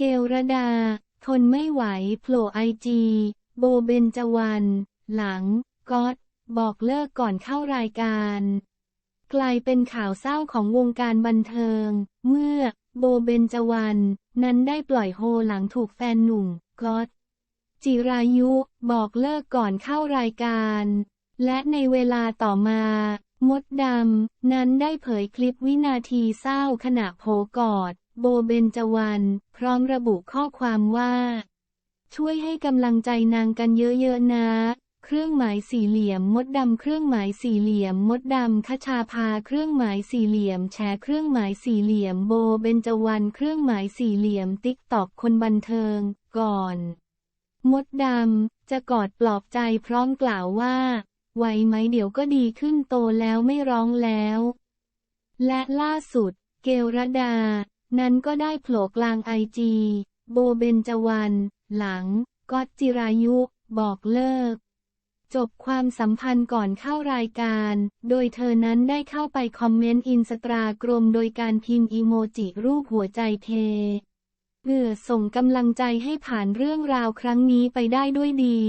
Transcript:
เกลระดา ทนไม่ไหวโผล่ไอจี โบเบนจวัน หลังก๊อตบอกเลิกก่อนเข้ารายการ กลายเป็นข่าวเศร้าของวงการบันเทิง เมื่อโบเบนจวัน นั้นได้ปล่อยโฮหลังถูกแฟนหนุ่มก๊อตจิรายุบอกเลิกก่อนเข้ารายการ และในเวลาต่อมา มดดำ นั้นได้เผยคลิปวินาทีเศร้าขณะโผกอด โบเบนจวันพร้อมระบุข้อความว่า ช่วยให้กำลังใจนางกันเยอะๆนะ เครื่องหมายสี่เหลี่ยมมดดำเครื่องหมายสี่เหลี่ยมมดดำคชาพาเครื่องหมายสี่เหลี่ยม แชร์เครื่องหมายสี่เหลี่ยมโบเบนจวันเครื่องหมายสี่เหลี่ยมติ๊กตอกคนบันเทิง ก่อน มดดำจะกอดปลอบใจพร้อมกล่าวว่าไหวไหมเดี๋ยวก็ดีขึ้นโตแล้วไม่ร้องแล้ว และล่าสุด เกลรดา นั้นก็ได้โผล่กลางไอจีโบเบนจวัน หลังก๊อตจิรายุ บอกเลิก จบความสัมพันธ์ก่อนเข้ารายการ โดยเธอนั้นได้เข้าไปคอมเมนต์อินสตากรมโดยการพิมพ์อีโมจิรูปหัวใจเพเพื่อส่งกำลังใจให้ผ่านเรื่องราวครั้งนี้ไปได้ด้วยดี